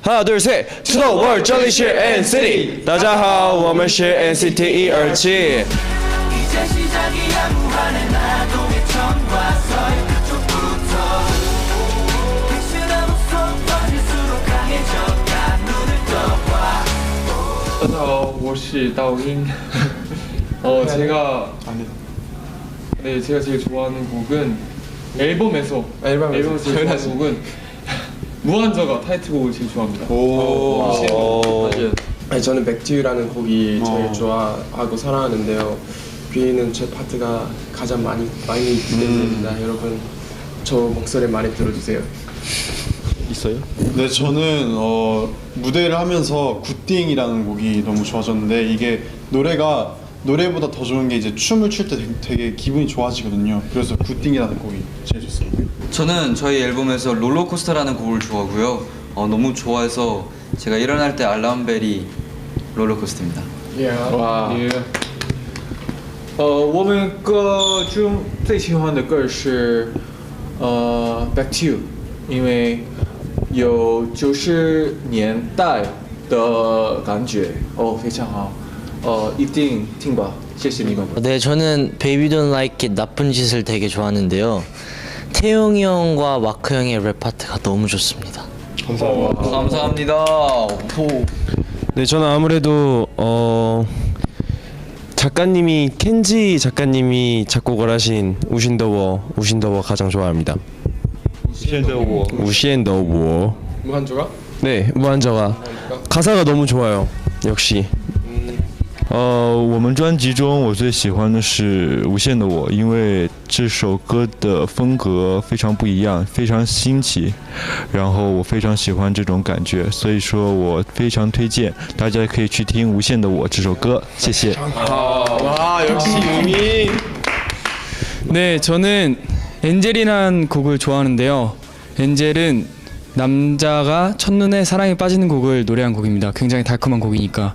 하나 둘 셋，出动 world 这里是 NCT，大家好，我们是 NCT 一二七。 이제 시작이야 무한의 나동의 천과 서의 그쪽부터 백신한 웃음 던질수록 강해져가 눈을 떠봐 大家好，我是道英。어 제가 네 제가 제일 좋아하는 곡은 앨범에서 앨범에서 앨범에서 제일 좋아하는 곡은 무한저가 타이틀곡을 제일 좋아합니다. 오. 아니, 저는 백투유라는 곡이 제일 좋아하고 사랑하는데요. 귀에는 제 파트가 가장 많이 많이 기대됩니다. 여러분 저 목소리 많이 들어주세요. 네, 저는 어, 무대를 하면서 굿띵이라는 곡이 너무 좋아졌는데 이게 노래가 노래보다 더 좋은 게 이제 춤을 출 때 되게 기분이 좋아지거든요. 그래서 굿띵이라는 곡이 제일 좋습니다. 저는 저희 앨범에서 롤러코스터라는 곡을 좋아하고요. 어, 너무 좋아해서 제가 일어날 때 알람벨이 롤러코스터입니다. 와. 예. 呃，我们歌中最喜欢的歌是呃《Back to You》，因为有九十年代的感觉哦，非常好， 呃，一定听吧，谢谢你们。 네, 저는 Baby Don't Like It 나쁜 짓을 되게 좋아하는데요. 태용이 형과 마크 형의 랩 파트가 너무 좋습니다. 감사합니다. 오. 네, 저는 아무래도 어 작가님이 켄지 작가님이 작곡을 하신 우신더워 우신더워 가장 좋아합니다. 우신더워 우신더워 무한조가? 네, 무한저가 가사가 너무 좋아요. 역시 呃，我们专辑中我最喜欢的是《无限的我》，因为这首歌的风格非常不一样，非常新奇，然后我非常喜欢这种感觉，所以说我非常推荐大家可以去听《无限的我》这首歌，谢谢。 와 역시 유민 네, 저는 엔젤이란 곡을 좋아하는데요. 엔젤은 남자가 첫눈에 사랑에 빠지는 곡을 노래한 곡입니다. 굉장히 달콤한 곡이니까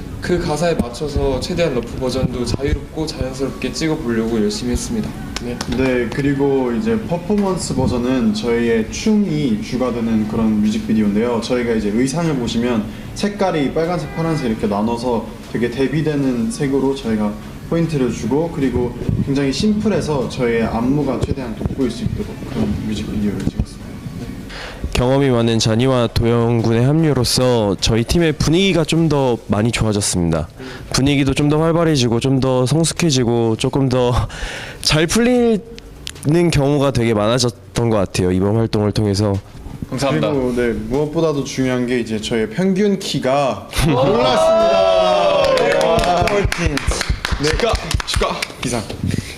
그 가사에 맞춰서 최대한 러프 버전도 자유롭고 자연스럽게 찍어보려고 열심히 했습니다. 네. 네, 그리고 이제 퍼포먼스 버전은 저희의 춤이 주가 되는 그런 뮤직비디오인데요. 저희가 이제 의상을 보시면 색깔이 빨간색, 파란색 이렇게 나눠서 되게 대비되는 색으로 저희가 포인트를 주고 그리고 굉장히 심플해서 저희의 안무가 최대한 돋보일 수 있도록 그런 뮤직비디오를 찍었습니다. 경험이 많은 잔이와 도영 군의 합류로서 저희 팀의 분위기가 좀 더 많이 좋아졌습니다. 분위기도 좀 더 활발해지고 좀 더 성숙해지고 조금 더 잘 풀리는 경우가 되게 많아졌던 것 같아요. 이번 활동을 통해서 감사합니다. 그리고 네 무엇보다도 중요한 게 이제 저의 평균 키가 올랐습니다. 네, 축하 축하 기상.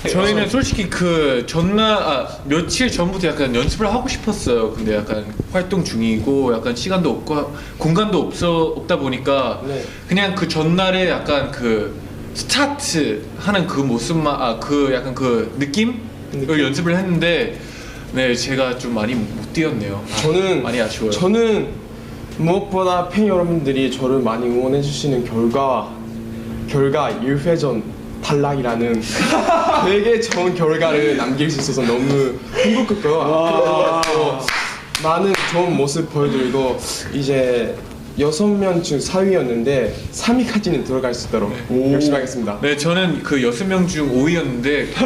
저희는 솔직히 그 전날 아, 며칠 전부터 약간 연습을 하고 싶었어요. 근데 약간 활동 중이고 약간 시간도 없고 공간도 없어 없다 보니까 네. 그냥 그 전날에 약간 그 스타트 하는 그 모습만 아 그 약간 그 느낌을 연습을 했는데 네 제가 좀 많이 못 뛰었네요. 아, 저는 많이 아쉬워요. 저는 무엇보다 팬 여러분들이 저를 많이 응원해 주시는 결과 결과 1회전 탈락이라는 되게 좋은 결과를 남길 수 있어서 너무 행복했고요. 그리고 많은 좋은 모습 보여드리고 이제 여섯 명 중 4위였는데 3위까지는 들어갈 수 있도록 열심히 하겠습니다. 네, 저는 그 여섯 명 중 5위였는데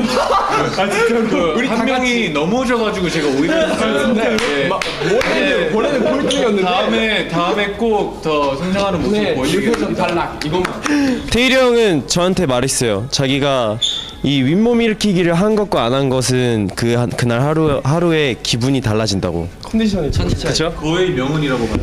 아 진짜 그한 명이 넘어져가지고 제가 5위를 했었는데 네. 마- 원래는 원래는 꼴등이었는데 다음에 다음에 꼭 더 성장하는 모습 네, 1회전 보여드리겠습니다. 탈락 이것만. 태일이 형은 저한테 말했어요. 자기가 이 윗몸 일으키기를 한 것과 안 한 것은 그 한, 그날 하루 하루에 기분이 달라진다고. 컨디션이 그렇죠? 거의 명언이라고 봐요.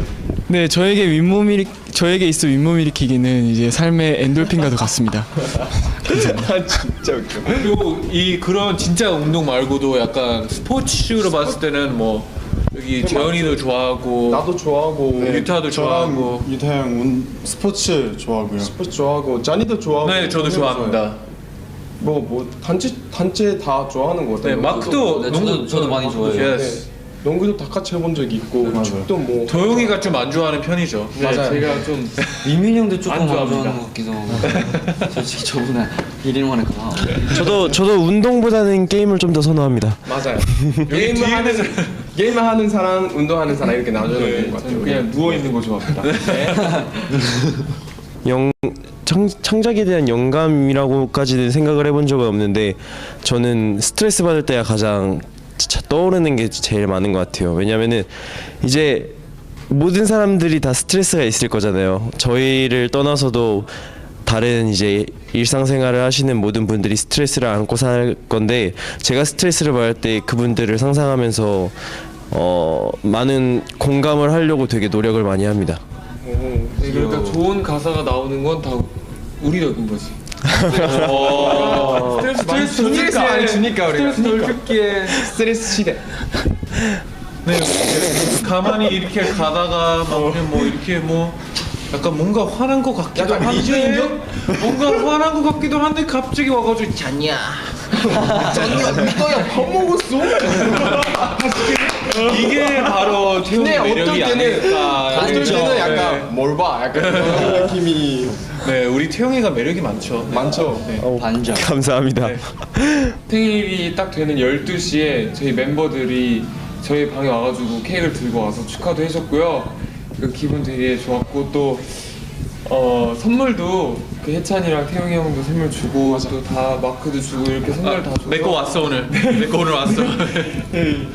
네, 저에게 윗몸 일으 저에게 있어 윗몸 일으키기는 이제 삶의 엔돌핀과도 같습니다. 진짜 웃겨. 그리고 이 그런 진짜 운동 말고도 약간 스포츠로 봤을 때는 뭐 여기 재현이도 좋아하고 나도 좋아하고 네, 유타도 저랑 좋아하고. 유타 형 운, 스포츠 좋아하고요. 스포츠 좋아하고 짜니도 좋아하고 네, 저도 좋아합니다. 뭐 뭐 단체 단체 다 좋아하는 것 같아요. 네, 마크도 네, 농구 저도- 저도 많이 좋아해요. 네. 예스. 농구도 다 같이 해본 적이 있고 맞아요. 축도 뭐 도영이가 좀 안 좋아하는 편이죠. 네, 맞아요. 제가 좀 민민이 형도 조금 안안 좋아합니다. 좋아하는 것 같기도 하고 솔직히 저보다 1일 만에 그만 저도 저도 운동보다는 게임을 좀 더 선호합니다. 맞아요. 게임을 하는 게임을 하는 사람, 운동하는 사람 이렇게 나눠져 네, 있는 것 같아요. 그냥 누워 있는 거 좋아합니다. 영 창, 창작에 대한 영감이라고까지는 생각을 해본 적은 없는데 저는 스트레스 받을 때가 가장 떠오르는 게 제일 많은 것 같아요. 왜냐면은 이제 모든 사람들이 다 스트레스가 있을 거잖아요. 저희를 떠나서도 다른 이제 일상생활을 하시는 모든 분들이 스트레스를 안고 살 건데 제가 스트레스를 받을 때 그분들을 상상하면서 어 많은 공감을 하려고 되게 노력을 많이 합니다. 네, 그러니까 좋은 가사가 나오는 건 다 우리 덕인 거지. 어. 스트레스 많이 스트레스 주니까 많이 주니까 우리가. 스트레스 덜 줄게. 스트레스 시대. 네, 가만히 이렇게 가다가 막 그냥 뭐 이렇게 뭐 약간 뭔가 화난 것 같기도 약간 한데 미주인격? 뭔가 화난 것 같기도 한데 갑자기 와가지고 잤냐 너야 밥 먹었어? 이게 바로 태훈의 근데 매력이 때는 아닐까 어떨? 때는 뭘 봐? 약간 그런 느낌이 네, 네, 우리 태영이가 매력이 많죠 네. 많죠. 반전 감사합니다. 생일이 딱 되는 12시에 저희 멤버들이 저희 방에 와가지고 케이크를 들고 와서 축하도 해줬고요. 그 기분 되게 좋았고 또 어, 선물도 그 해찬이랑 태용이 형도 선물 주고 또 다 마크도 주고 이렇게 선물 다 줘서 내 거 왔어 오늘 내 거 오늘 왔어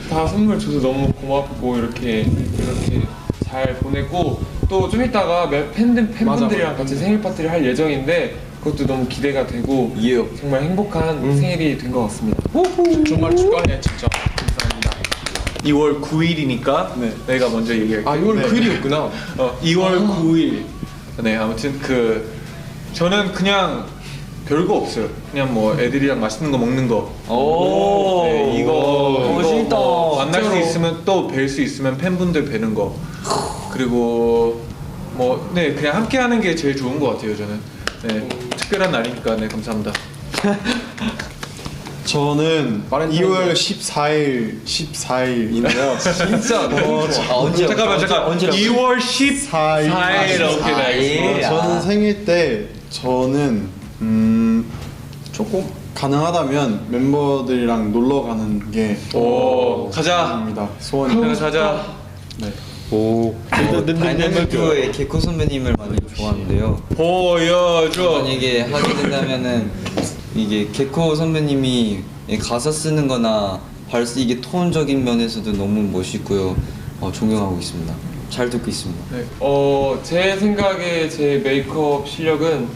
다 선물 줘서 너무 고맙고 이렇게 이렇게 잘 보냈고 또 좀 이따가 매- 팬들 팬분들이랑 같이 생일 파티를 할 예정인데 그것도 너무 기대가 되고 예. 정말 행복한 생일이 된 것 같습니다. 정말 축하해 진짜. 감사합니다. 2월 9일이니까 네. 내가 먼저 얘기할게 아 이걸 글이었구나. 어, 2월 9일. 네, 아무튼 그 저는 그냥 별거 없어요. 그냥 뭐 애들이랑 맛있는 거 먹는 거. 오 네, 이거 멋있다. 뭐 만날 수 있으면 또 뵐 수 있으면 팬분들 뵈는 거. 그리고 뭐 네, 그냥 함께 하는 게 제일 좋은 것 같아요, 저는. 네, 특별한 날이니까 네, 감사합니다. 저는 빠른 2월 14일 14일인데요. 진짜 너무 좋아. 아, 언제 잠깐만, 잠깐. 2월 14일 4일. 이렇게 돼 예. 있어. 저는 생일 때 저는 음 조금 가능하다면 멤버들이랑 놀러 가는 게 오, 가자. 입니다. 소원입니다. 가자. 오. 다이나믹듀오의 개코 선배님을 많이 좋아하는데요 보여줘. 만약에 하게 된다면은 이게 개코 선배님이 가사 쓰는 거나 발스 이게 톤적인 면에서도 너무 멋있고요 어, 존경하고 있습니다 잘 듣고 있습니다 네. 어, 제 생각에 제 메이크업 실력은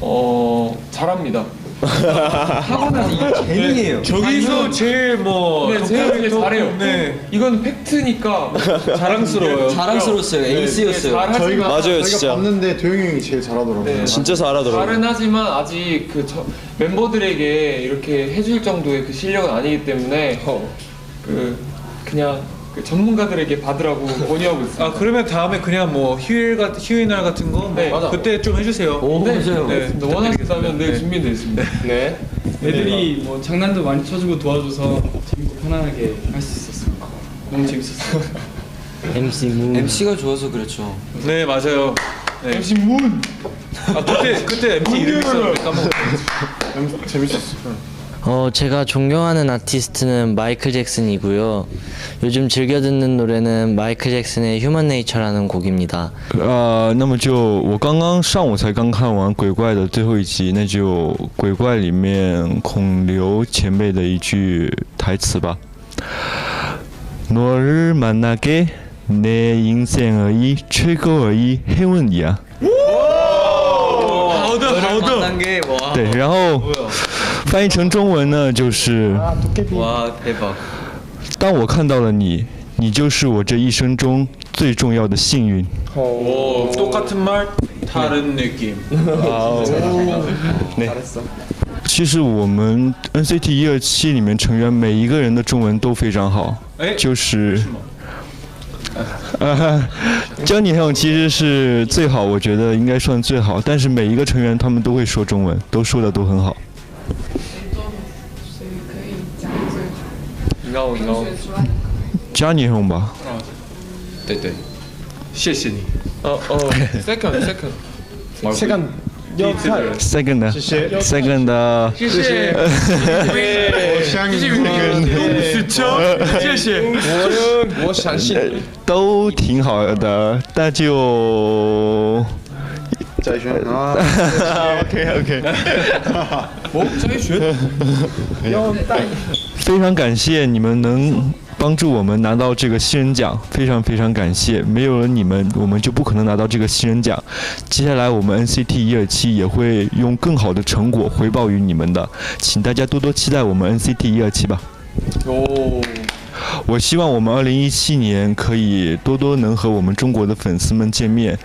어, 잘합니다. 타고난 이게 재능이에요 저기서 제일 뭐 네, 되게 덕분에 잘해요. 네. 이건 팩트니까 자랑스러워요. 자랑스러웠어요 에이스였어요 잘하지만 저희가 맞아요, 저희가 진짜. 봤는데 도영이 형이 제일 잘하더라고요. 네. 진짜 잘하더라고요. 잘은 하지만 아직 그 저- 멤버들에게 이렇게 해줄 정도의 그 실력은 아니기 때문에 그 그냥 그 전문가들에게 받으라고 권유하고 있습니다. 아 그러면 다음에 그냥 뭐 휴일 같 휴일 날 같은 거 네, 뭐 맞아. 그때 좀 해주세요. 오 네, 맞아요 네. 네, 원하신다면 네, 네. 준비되어 있습니다. 네. 애들이 뭐 장난도 많이 쳐주고 도와줘서 재밌고 편안하게 할 수 있었습니다. 너무 재밌었어요. MC 무. MC가 좋아서 그렇죠 네 맞아요. 네. MC 문. 아 그때 그때 MC 이름 있었는데 까먹었어. 재밌었어. 어, 제가 존경하는 아티스트는 마이클 잭슨이고요. 요즘 즐겨 듣는 노래는 마이클 잭슨의 휴먼 네이처라는 곡입니다.呃，那么就我刚刚上午才刚看完《鬼怪》的最后一集，那就《鬼怪》里面孔刘前辈的一句台词吧。너를만나게내인생의최고의행운이야。 好的好的。 단계 와 对，然后 翻译成中文呢，就是。 와 대박 当我看到了你，你就是我这一生中最重要的幸运。 오 똑같은 말 다른 느낌. 네. 其实我们 NCT 一二七里面成员每一个人的中文都非常好，哎就是。呃，江尼형其实是最好，我觉得应该算最好，但是每一个成员他们都会说中文，都说的都很好。 No No，加你红吧。对对，谢谢你。哦哦，Second Second Second。，second，谢谢，second，谢谢，我相信你，许，谢谢，我相信，都挺好的，那就。在选啊，OK OK。哦，摘选，非常感谢你们能帮助我们拿到这个新人奖，非常非常感谢，没有了你们，我们就不可能拿到这个新人奖。接下来我们 NCT 一二七也会用更好的成果回报于你们的，请大家多多期待我们 NCT 一二七吧。哦，我希望我们二零一七年可以多多能和我们中国的粉丝们见面，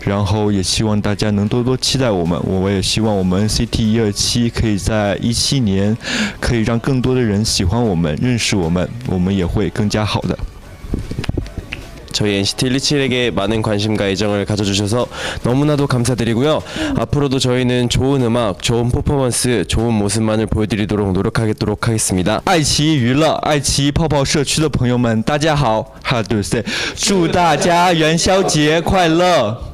然后也希望大家能多多期待我们。我也希望我们 CT 一二七可以在一七年可以让更多的人喜欢我们、认识我们，我们也会更加好的。 저희 NCT 127에게 많은 관심과 애정을 가져주셔서 너무나도 감사드리고요. 앞으로도 저희는 좋은 음악, 좋은 퍼포먼스, 좋은 모습만을 보여드리도록 노력하도록 하겠습니다. 爱奇艺娱乐、爱奇艺泡泡社区的朋友们，大家好，哈对对，祝大家元宵节快乐！